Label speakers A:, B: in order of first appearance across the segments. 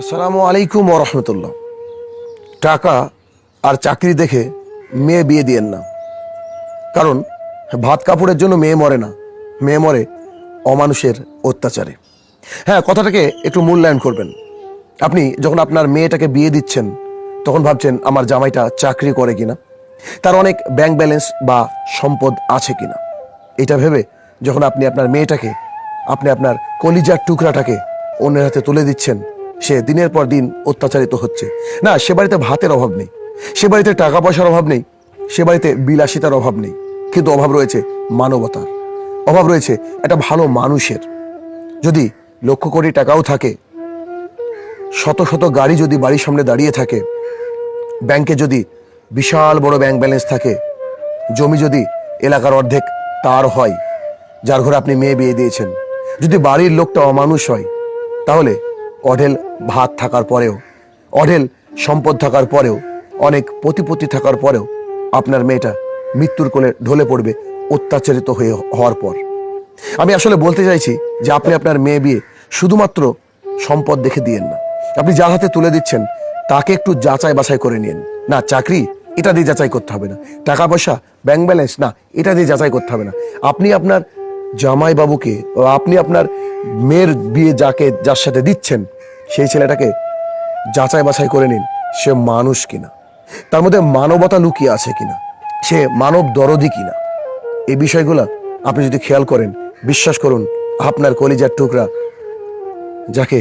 A: আসসালামু আলাইকুম রহমতুল্লাহ। টাকা আর চাকরি দেখে মেয়ে বিয়ে দিয়েন না। কারণ ভাত কাপড়ের জন্য মেয়ে মরে না। মেয়ে মরে অমানুষের অত্যাচারে। হ্যাঁ কথাটাকে একটু মূল্যায়ন করবেন। আপনি যখন আপনার মেয়েটাকে বিয়ে দিচ্ছেন, তখন ভাবছেন আমার জামাইটা চাকরি করে কিনা? তার অনেক ব্যাংক ব্যালেন্স বা সম্পদ আছে কিনা? এটা ভেবে যখন আপনি আপনার মেয়েটাকে, আপনি আপনার কলিজার টুকরাটাকে অন্যের হাতে তুলে দিচ্ছেন সে দিনের পর দিন অত্যাচারিত হচ্ছে। না, সে বাড়িতে ভাতের অভাব নেই। সে বাড়িতে টাকা পয়সার অভাব নেই। সে বাড়িতে বিলাসিতার অভাব নেই। কিন্তু অভাব রয়েছে মানবতার। অভাব রয়েছে একটা ভালো মানুষের। যদি লক্ষ কোটি টাকাও থাকে, শত শত গাড়ি যদি বাড়ির সামনে দাঁড়িয়ে থাকে, ব্যাংকে যদি বিশাল বড় ব্যাংক ব্যালেন্স থাকে, জমি যদি এলাকার অর্ধেক তার হয়, যার ঘরে আপনি মেয়ে বিয়ে দিয়েছেন, যদি বাড়ির লোকটা অমানুষ হয়, তাহলে অঢেল ভাত থাকার পরেও, অঢেল সম্পদ থাকার পরেও, অনেক প্রতিপত্তি থাকার পরেও আপনার মেয়েটা মৃত্যুর কোলে ঢলে পড়বে অত্যাচারিত হয়ে হওয়ার পর। আমি আসলে বলতে চাইছি যে আপনি আপনার মেয়ে বিয়ে শুধুমাত্র সম্পদ দেখে দিয়েন না। আপনি যার হাতে তুলে দিচ্ছেন, তাকে একটু যাচাই বাছাই করে নিন। না, চাকরি এটা দিয়ে যাচাই করতে হবে না। টাকা পয়সা ব্যাংক ব্যালেন্স না, এটা দিয়ে যাচাই করতে হবে না। আপনি আপনার জামাই বাবুকে আপনি আপনার মেয়ের বিয়ে যাকে, যার সাথে দিচ্ছেন, সেই ছেলেটাকে যাচাই বাছাই করে নিন, সে মানুষ কিনা। তার মধ্যে মানবতা লুকিয়ে আছে কিনা, সে মানব দরদি কিনা। এই বিষয়গুলো আপনি যদি খেয়াল করেন, বিশ্বাস করুন, আপনার কলিজার টুকরা যাকে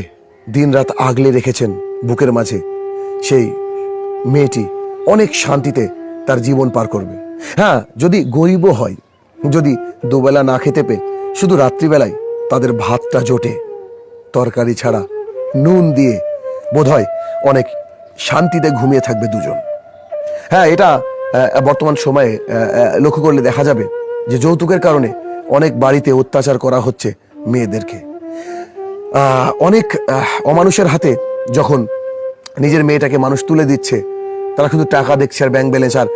A: দিনরাত আগলে রেখেছেন বুকের মাঝে, সেই মেয়েটি অনেক শান্তিতে তার জীবন পার করবে। হ্যাঁ যদি গরিবও হয়, যদি দুবেলা না খেতে পেয়ে, শুধু রাত্রিবেলায় তাদের ভাতটা জোটে। তরকারি ছাড়া নুন দিয়ে বোধহয় অনেক শান্তিতে ঘুমিয়ে থাকবে দুজন। হ্যাঁ এটা বর্তমান সময়ে লক্ষ্য করলে দেখা যাবে যে যৌতুকের কারণে অনেক বাড়িতে অত্যাচার করা হচ্ছে মেয়েদেরকে। অনেক অমানুষের হাতে যখন নিজের মেয়েটাকে মানুষ তুলে দিচ্ছে, তারা কিন্তু টাকা দেখছে আর ব্যাংক ব্যালেন্স আর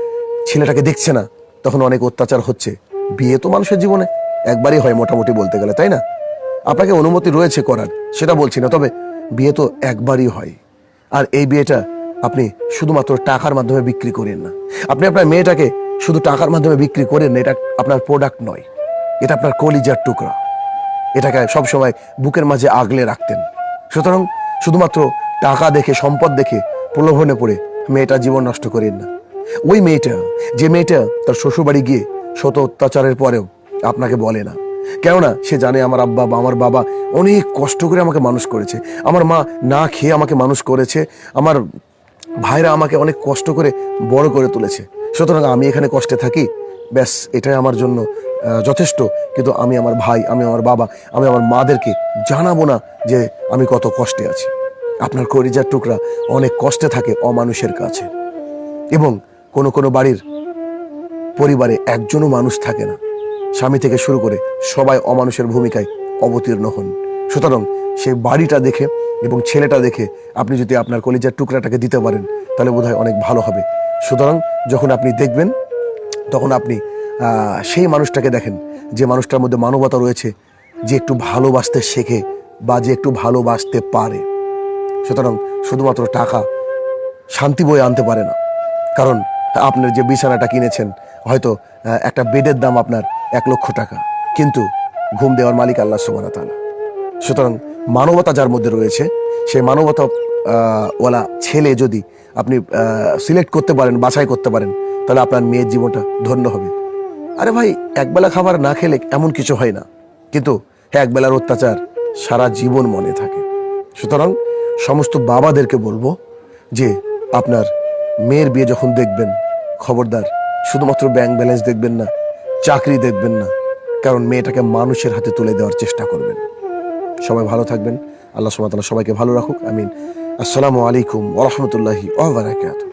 A: ছেলেটাকে দেখছে না। তখন অনেক অত্যাচার হচ্ছে। বিয়ে তো মানুষের জীবনে একবারই হয় মোটামুটি বলতে গেলে, তাই না? আপনাকে অনুমতি রয়েছে করার, সেটা বলছি না, তবে বিয়ে তো একবারই হয়। আর এই বিয়েটা আপনি শুধুমাত্র টাকার মাধ্যমে বিক্রি করেন না। আপনি আপনার মেয়েটাকে শুধু টাকার মাধ্যমে বিক্রি করেন না, এটা আপনার প্রোডাক্ট নয়, এটা আপনার কলিজার টুকরা। এটাকে সবসময় বুকের মাঝে আগলে রাখতেন। সুতরাং শুধুমাত্র টাকা দেখে, সম্পদ দেখে প্রলোভনে পড়ে মেয়েটা জীবন নষ্ট করেন না। ওই মেয়েটা, যে মেয়েটা তার শ্বশুরবাড়ি গিয়ে শত অত্যাচারের পরেও আপনাকে বলে না। কেননা সে জানে আমার আব্বা বা আমার বাবা অনেক কষ্ট করে আমাকে মানুষ করেছে। আমার মা না খেয়ে আমাকে মানুষ করেছে। আমার ভাইরা আমাকে অনেক কষ্ট করে বড় করে তুলেছে। সুতরাং আমি এখানে কষ্টে থাকি। ব্যাস, এটাই আমার জন্য যথেষ্ট। কিন্তু আমি আমার ভাই, আমি আমার বাবা, আমি আমার মাদেরকে জানাব না যে আমি কত কষ্টে আছি। আপনার করিজার টুকরা অনেক কষ্টে থাকে অমানুষের কাছে। এবং কোনো কোনো বাড়ির পরিবারে একজনও মানুষ থাকে না। স্বামী থেকে শুরু করে সবাই অমানুষের ভূমিকায় অবতীর্ণ হন। সুতরাং সেই বাড়িটা দেখে এবং ছেলেটা দেখে আপনি যদি আপনার কলিজার টুকরাটাকে দিতে পারেন, তাহলে বোধহয় অনেক ভালো হবে। সুতরাং যখন আপনি দেখবেন, তখন আপনি সেই মানুষটাকে দেখেন, যে মানুষটার মধ্যে মানবতা রয়েছে, যে একটু ভালোবাসতে শেখে বা যে একটু ভালোবাসতে পারে। সুতরাং শুধুমাত্র টাকা শান্তি বয়ে আনতে পারে না। কারণ আপনার যে বিছানাটা কিনেছেন, হয়তো একটা বেডের দাম আপনার এক লক্ষ টাকা। কিন্তু ঘুম দেওয়ার মালিক আল্লাহ সুবাহ তালা সুতরাং মানবতা যার মধ্যে রয়েছে সেই মানবতা ওয়ালা ছেলে যদি আপনি সিলেক্ট করতে পারেন, বাছাই করতে পারেন, তাহলে আপনার মেয়ের জীবনটা ধন্য হবে। আরে ভাই, একবেলা খাবার না খেলে এমন কিছু হয় না। কিন্তু একবেলার অত্যাচার সারা জীবন মনে থাকে। সুতরাং সমস্ত বাবাদেরকে বলব যে, আপনার মেয়ের বিয়ে যখন দেখবেন, খবরদার, শুধুমাত্র ব্যাংক ব্যালেন্স দেখবেন না চাকরি দেখবেন না, কারণ মেয়েটাকে মানুষের হাতে তুলে দেওয়ার চেষ্টা করবেন। সবাই ভালো থাকবেন। আল্লাহ সুবহানাহু সবাইকে ভালো রাখুক। আমিন। আসসালামু আলাইকুম ওরহমতুল্লাহি বারাকাতুহু।